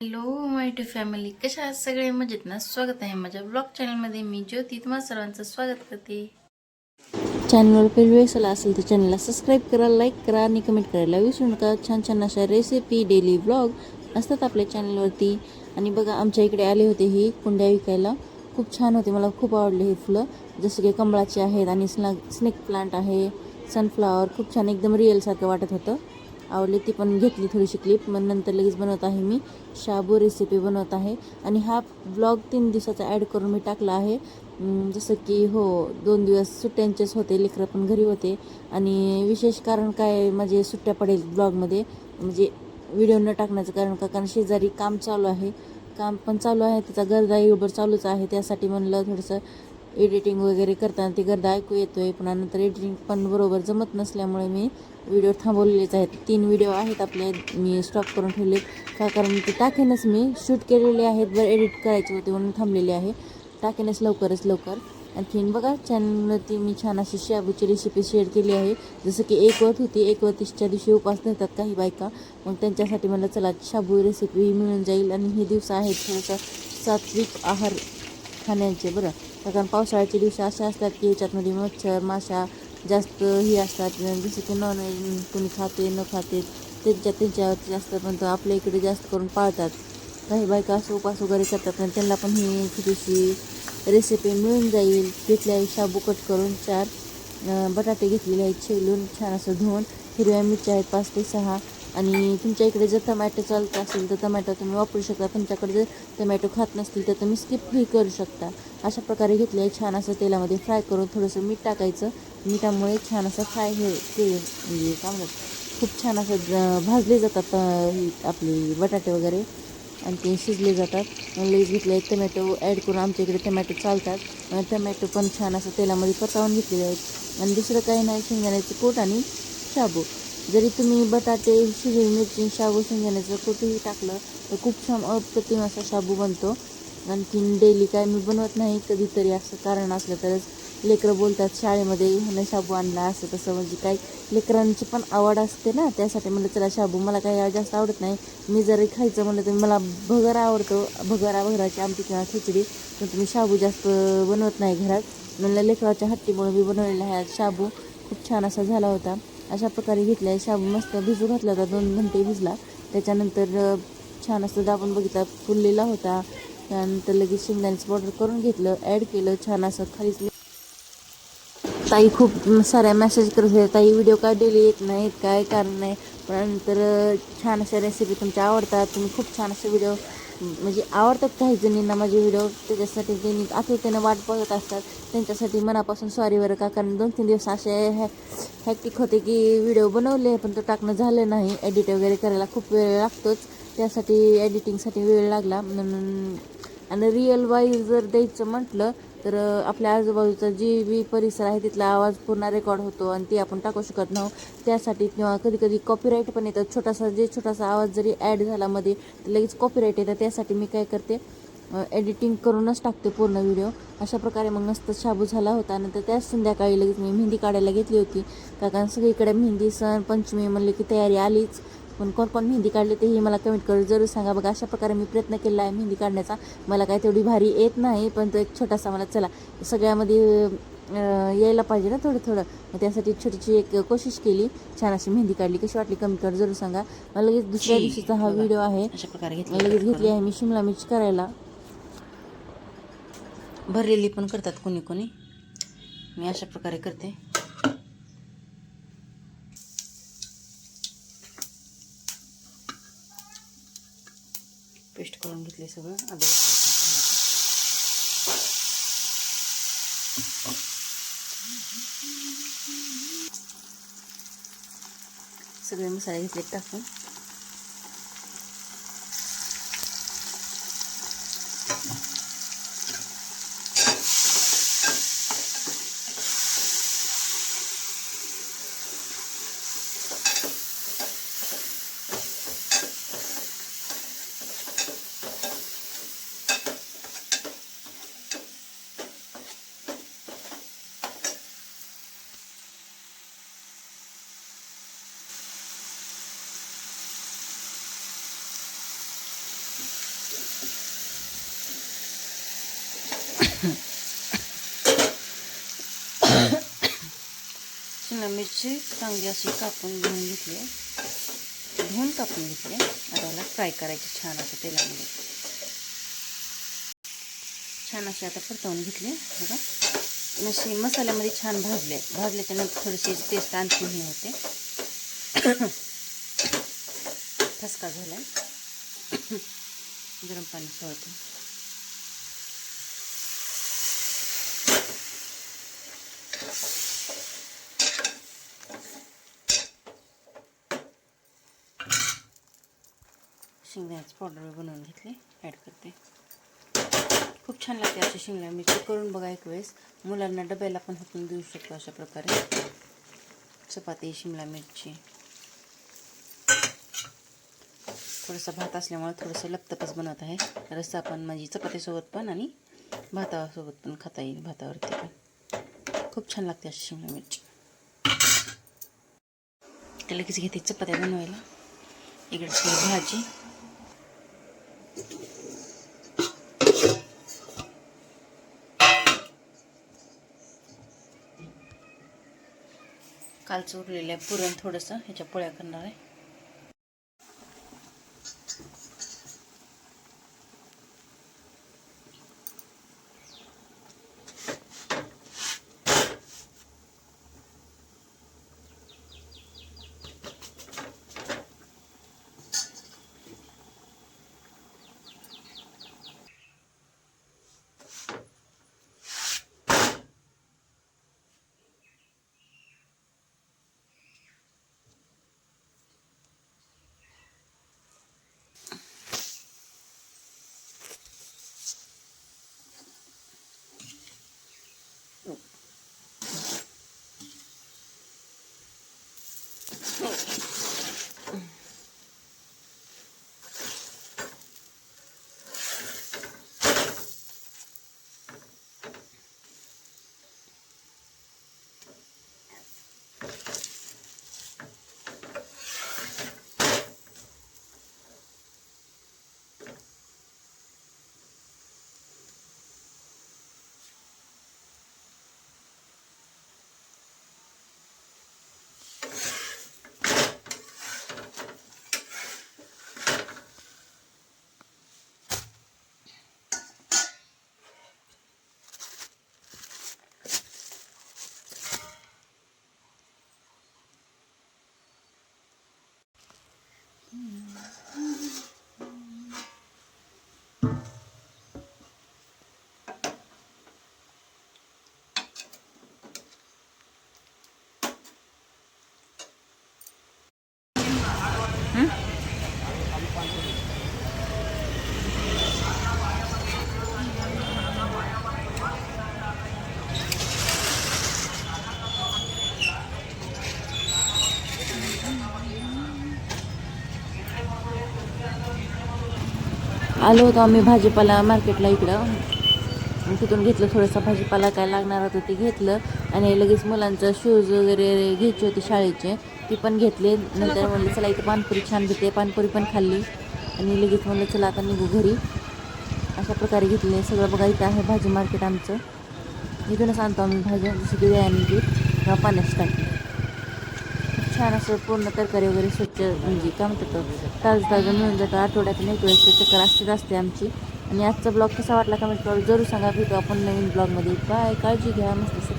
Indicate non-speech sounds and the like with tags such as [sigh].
Hello my to family कशा आहात सगळे? मजेत ना? स्वागत आहे माझ्या ब्लॉग चॅनलमध्ये मी ज्योती. तुम्हा सर्वांचं स्वागत करते. चॅनलवर पहिली वेळेस आला असेल तर चॅनलला सबस्क्राईब करा लाईक करा आणि कमेंट करायला विसरू नका. छान छान अशा रेसिपी डेली ब्लॉग असतात आपल्या चॅनलवरती आणि बघा आमच्या इकडे आले होते ही कुंड्या विकायला. खूप छान होते. मला खूप आवडले हे फुलं. जसं की कमळाचे आहेत आणि स्ना स्नेक प्लांट आहे सनफ्लावर खूप छान एकदम रिअलसारखं वाटत होतं. आवडली ती पण घेतली थोडीशी क्लिप मग नंतर लगेच बनवत आहे मी. शाबू रेसिपी बनवत आहे. आणि हा ब्लॉग तीन दिवसाचा ॲड करून मी टाकला आहे. जसं की हो दोन दिवस सुट्ट्यांचेच होते. लेकरं पण घरी होते. आणि विशेष कारण काय माझे सुट्ट्या पडेल ब्लॉगमध्ये म्हणजे व्हिडिओ न टाकण्याचं कारण का कारण शेजारी काम चालू आहे. काम पण चालू आहे. त्याचा गर्दा युबर चालूच आहे. त्यासाठी म्हणलं थोडंसं एडिटिंग वगैरे करताना ती गर्दा ऐकू येतो आहे पुन्हा नंतर एडिटिंग पण बरोबर जमत नसल्यामुळे मी व्हिडिओ थांबवलेलेच आहेत. तीन व्हिडिओ आहेत आपले. मी स्टॉप करून ठेवले का? कारण ते टाकेनच मी. शूट केलेले आहेत बरं एडिट करायचे होते म्हणून थांबलेले आहे. टाकेनच लवकरच लवकर. आणखीन बघा चॅनलवरती मी छान अशी शाबूची रेसिपी शेअर केली आहे. जसं की एक वत होती. एक वतीसच्या दिवशी उपास धरतात काही बायका. मग त्यांच्यासाठी मला चला शाबू रेसिपी मिळून जाईल. आणि हे दिवस आहेत थोडंसं सात्विक आहार खाण्याचे बरं. कारण पावसाळ्याचे दिवस असे असतात की याच्यातमध्ये मच्छर माशा जास्त ही असतात. जसं की नॉनव्हेज कोणी खाते न खाते त्यांच्या त्यांच्यावरती जास्त पण तो आपल्या इकडे जास्त करून पाळतात. काही बायका असं उपास वगैरे करतात आणि त्यांना पण ही थोडीशी रेसिपी मिळून जाईल. तिथल्या आहे शाबू कट करून चार बटाटे घेतलेले आहेत छेलून छान असं धुवून हिरव्या मिरच्या आहेत पाच ते सहा. आणि तुमच्या इकडे जर टमॅटो चालत असेल तर टमॅटो तुम्ही वापरू शकता. तुमच्याकडे जर टमॅटो खात नसतील तर तुम्ही स्किपही करू शकता. अशा प्रकारे घेतले आहे छान असं तेलामध्ये फ्राय करून थोडंसं मीठ टाकायचं. मिठामुळे छान असं फ्राय हे ते म्हणजे काय म्हणतात खूप छान असं भाजले जातात आपले आपली बटाटे वगैरे. आणि ते शिजले जातात. लेज घेतले घेतले टमॅटो ॲड करून आमच्या इकडे टमॅटो चालतात. टमॅटो पण छान असं तेलामध्ये परतावून घेतलेले आहेत. आणि दुसरं काही नाही शेंगदाण्याचं कोट आणि शाबू. जरी तुम्ही बटाटे शिजून मिरची शाबू शेंगदाण्याचं कुठेही टाकलं तर खूप छान अप्रतिम असा शाबू बनतो. आणखीन डेली काय मी बनवत नाही कधीतरी असं कारण असलं तरच. लेकरं बोलतात शाळेमध्ये ह्यानं शाबू आणला असं तसं. म्हणजे काही लेकरांची पण आवड असते ना त्यासाठी म्हणलं चला शाबू मला काही जास्त आवडत नाही. मी जरी खायचं म्हणलं तर मला भगर आवडतो भगरा भगराची आमटी किंवा खिचडी पण तुम्ही शाबू जास्त बनवत नाही घरात. म्हणलं लेकराच्या हट्टीमुळे मी बनवलेला आहे शाबू खूप छान असा झाला होता. अशा प्रकारे घेतला आहे. शाबू मस्त भिजू घातला होता दोन घंटे भिजला. त्याच्यानंतर छान असं दाबून बघितला फुललेला होता. त्यानंतर लगेच शेंगदाण्याचं पावडर करून घेतलं ॲड केलं छान असं खालीच ताई खूप साऱ्या मेसेज करत होत्या. ताई व्हिडिओ काय डेली येत नाहीत? काय कारण नाही? पण नंतर छान अशा रेसिपी तुमच्या आवडतात. तुम्ही खूप छान असे व्हिडिओ म्हणजे आवडतात काही जणींना माझे व्हिडिओ त्याच्यासाठी त्यांनी आतुरतेनं वाट बघत असतात त्यांच्यासाठी मनापासून सॉरी बरं का? कारण दोन तीन दिवस असे हॅ हॅक्टिक होते की व्हिडिओ बनवले पण तो टाकणं झालं नाही. एडिट वगैरे करायला खूप वेळ लागतोच. त्यासाठी एडिटिंगसाठी वेळ लागला. म्हणून आणि रिअल वाईज जर द्यायचं म्हटलं तर आपल्या आजूबाजूचा जी बी परिसर आहे तिथला आवाज पूर्ण रेकॉर्ड होतो आणि ते आपण टाकू शकत नाही. त्यासाठी किंवा कधी कधी कॉपीराईट पण येतं. छोटासा जे छोटासा आवाज जरी ॲड झाला मध्ये तर लगेच कॉपीराईट येतं. त्यासाठी मी काय करते एडिटिंग करूनच टाकते पूर्ण व्हिडिओ अशा प्रकारे मग मस्त शाबू झाला होता. नंतर त्याच संध्याकाळी लगेच मी मेहंदी काढायला घेतली होती. का कारण सगळीकडे मेहंदी सण पंचमी म्हणले की तयारी आलीच. पण कोण कोण मेहंदी काढली तेही मला कमेंट करून जरूर सांगा. बघा अशा प्रकारे मी प्रयत्न केला आहे मेहंदी काढण्याचा. मला काय तेवढी भारी येत नाही पण तो एक छोटासा मला चला. सगळ्यामध्ये यायला पाहिजे ना थोडं थोडं. मग त्यासाठी छोटीशी एक कोशिश केली. छान अशी मेहंदी काढली. कशी वाटली कमेंट करून जरूर सांगा. मला लगेच दुसऱ्या दिवशीचा हा व्हिडिओ आहे. अशा प्रकारे लगेच घेतली आहे मी शिमला मिर्च करायला. भरलेली पण करतात कोणी कोणी. मी अशा प्रकारे करते. पेस्ट करून घेतले सगळं. अद्रक सगळे मसाले घेतले टाकून. मिरची चांगली अशी कापून घेऊन घेतली. धुवून कापून घेतली. आता याला फ्राय करायची छान असं तेलामध्ये. छान अशी आता परतवून घेतली. बघा. अशी मसाल्यामध्ये छान भाजले. भाजल्याच्या नंतर थोडीशी टेस्ट आणखी हे होते. [coughs] ठसका झाला [coughs] गरम पाणी सोडतो. शेंगदाण्याची पावडर बनवून घेतली. ॲड करते. खूप छान लागते अशी शिमला मिरची. करून बघा एक वेळेस. मुलांना डब्याला पण हातून देऊ शकतो अशा प्रकारे. चपाती शिमला मिरची. थोडंसं भात असल्यामुळे थोडंसं लपतपच बनवत आहे. रस्सा पण म्हणजे चपातीसोबत पण आणि भातासोबत पण खाता येईल भातावरती पण. खूप छान लागते अशी शिमला मिरची. तर लगेच घेते चपात्या बनवायला. इकडे भाजी. कालचं उरलेलं आहे. पुरण थोडंसं ह्याच्या पोळ्या करणार आहे. आलो होतो आम्ही भाजीपाला मार्केटला इकडं. तिथून घेतलं थोडंसं भाजीपाला काय लागणार होतं ते घेतलं. आणि लगेच मुलांचं शूज वगैरे घ्यायचे होते शाळेचे. ती पण घेतले. नंतर म्हणलं चला इथं पानपुरी छान भेटते. पानपुरी पण खाल्ली. आणि लगेच म्हणलं चला आता निघू घरी. अशा प्रकारे घेतले. सगळं बघा इथं आहे भाजी मार्केट आमचं. इथूनच आणतो आम्ही भाज्या. जसं की व्यायाम दूध किंवा पाण्याची टाकी. छान असं पूर्ण तरकारी वगैरे स्वच्छ म्हणजे काय म्हणतात ताजं ताजं मिळून जातं. आठवड्यातून एक वेळेस चक्कर असतेच असते आमची. आणि आजचा ब्लॉग कसा वाटला कमेंट करून जरूर सांगा. भेटू आपण नवीन ब्लॉगमध्ये बाय काळजी घ्या. मस्त